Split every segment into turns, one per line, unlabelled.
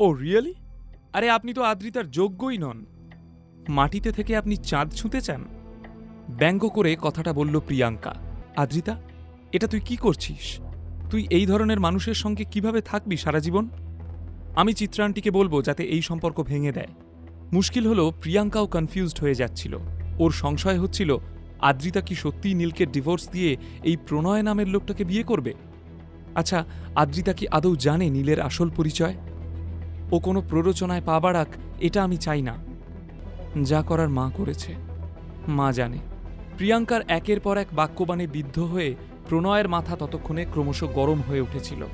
ও really আরে, আপনি তো আদ্রিতার যোগ্যই নন। মাটিতে থেকে আপনি চাঁদ ছুঁতে চান? ব্যঙ্গ করে কথাটা বলল প্রিয়াঙ্কা। আদ্রিতা, এটা তুই কি করছিস? তুই এই ধরনের মানুষের সঙ্গে কীভাবে থাকবি সারা জীবন? আমি চিত্রান্টিকে বলব যাতে এই সম্পর্ক ভেঙে দেয়। মুশকিল হলো প্রিয়াঙ্কাও কনফিউজড হয়ে যাচ্ছিল। ওর সংশয় হচ্ছিল, আদ্রিতা কি সত্যিই নীলকে ডিভোর্স দিয়ে এই প্রণয় নামের লোকটাকে বিয়ে করবে? আচ্ছা আদ্রিতা কি আদৌ জানে নীলের আসল পরিচয়? ও কোনো প্ররোচনায় পা বাড়াক, এটা আমি চাই না। যা করার মা করেছে। মা জানে। প্রিয়াঙ্কার একের পর এক বাক্যবাণে বিদ্ধ হয়ে প্রণয়ের মাথা ততক্ষণে ক্রমশ গরম হয়ে উঠেছিল।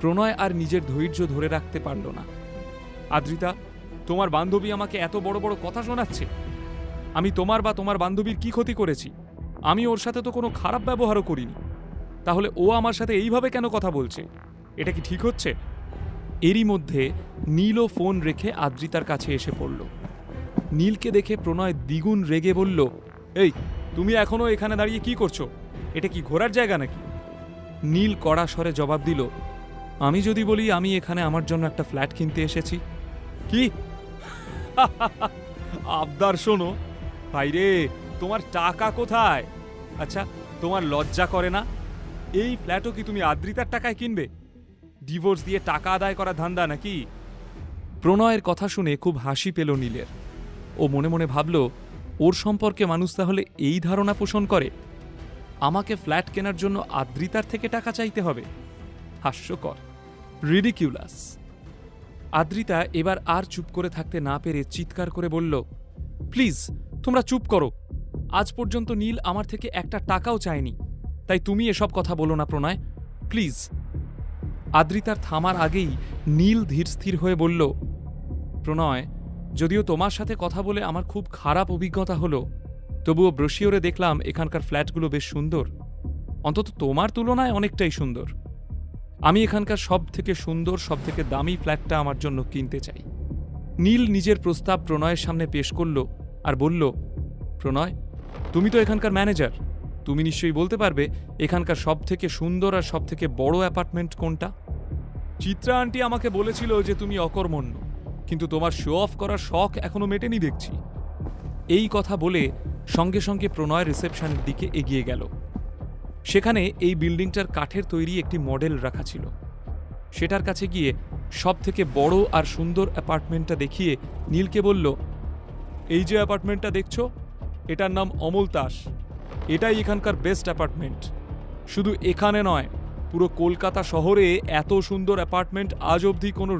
প্রণয় আর নিজের ধৈর্য ধরে রাখতে পারল না। আদ্রিতা, তোমার বান্ধবী আমাকে এত বড় বড় কথা শোনাচ্ছে? আমি তোমার বা তোমার বান্ধবীর কি ক্ষতি করেছি? আমি ওর সাথে তো কোনো খারাপ ব্যবহারও করিনি। তাহলে ও আমার সাথে এইভাবে কেন কথা বলছে? এটা কি ঠিক হচ্ছে? এরই মধ্যে নীলও ফোন রেখে আদ্রিতার কাছে এসে পড়ল। নীলকে দেখে প্রণয় দ্বিগুণ রেগে বলল, এই, তুমি এখনও এখানে দাঁড়িয়ে কি করছ? এটা কি ঘোরার জায়গা নাকি? নীল কড়া স্বরে জবাব দিল, আমি যদি বলি আমি এখানে আমার জন্য একটা ফ্ল্যাট কিনতে এসেছি। কি? আবদার শোনো। ভাইরে, তোমার টাকা কোথায়? আচ্ছা তোমার লজ্জা করে না। এই ফ্ল্যাটও কি তুমি আদ্রিতার টাকায় কিনবে? ডিভোর্স দিয়ে টাকা আদায় করা ধান্দা নাকি? প্রণয়ের কথা শুনে খুব হাসি পেল নীলের। ও মনে মনে ভাবল, ওর সম্পর্কে মানুষ তাহলে এই ধারণা পোষণ করে? আমাকে ফ্ল্যাট কেনার জন্য আদ্রিতার থেকে টাকা চাইতে হবে? হাস্যকর। রিডিকিউলাস। আদ্রিতা এবার আর চুপ করে থাকতে না পেরে চিৎকার করে বলল, প্লিজ, তোমরা চুপ করো। আজ পর্যন্ত নীল আমার থেকে একটা টাকাও চায়নি। তাই তুমি এসব কথা বলো না প্রণয়। প্লিজ আদ্রিতার থামার আগেই নীল ধীরস্থির হয়ে বলল, প্রণয়, যদিও তোমার সাথে কথা বলে আমার খুব খারাপ অভিজ্ঞতা হলো, তবুও ব্রশিওরে দেখলাম এখানকার ফ্ল্যাটগুলো বেশ সুন্দর। অন্তত তোমার তুলনায় অনেকটাই সুন্দর। আমি এখানকার সব থেকে সুন্দর সব থেকে দামি ফ্ল্যাটটা আমার জন্য কিনতে চাই। নীল নিজের প্রস্তাব প্রণয়ের সামনে পেশ করল আর বলল, প্রণয়, তুমি তো এখানকার ম্যানেজার। তুমি নিশ্চয়ই বলতে পারবে, এখানকার সব থেকে সুন্দর আর সব থেকে বড় অ্যাপার্টমেন্ট কোনটা? চিত্রা আন্টি আমাকে বলেছিল যে তুমি অকর্মণ্য, কিন্তু তোমার শো অফ করার শখ এখনও মেটেনি দেখছি। এই কথা বলে সঙ্গে সঙ্গে প্রণয় রিসেপশনের দিকে এগিয়ে গেল। সেখানে এই বিল্ডিংটার কাঠের তৈরি একটি মডেল রাখা ছিল। সেটার কাছে গিয়ে সব থেকে বড় আর সুন্দর অ্যাপার্টমেন্টটা দেখিয়ে নীলকে বলল, এই যে অ্যাপার্টমেন্টটা দেখছ, এটার নাম অমল তাস এটাই এখানকার বেস্ট অ্যাপার্টমেন্ট শুধু এখানে নয়, পুরো কলকাতা শহরে এত সুন্দর অ্যাপার্টমেন্ট আজ অবধি কোনো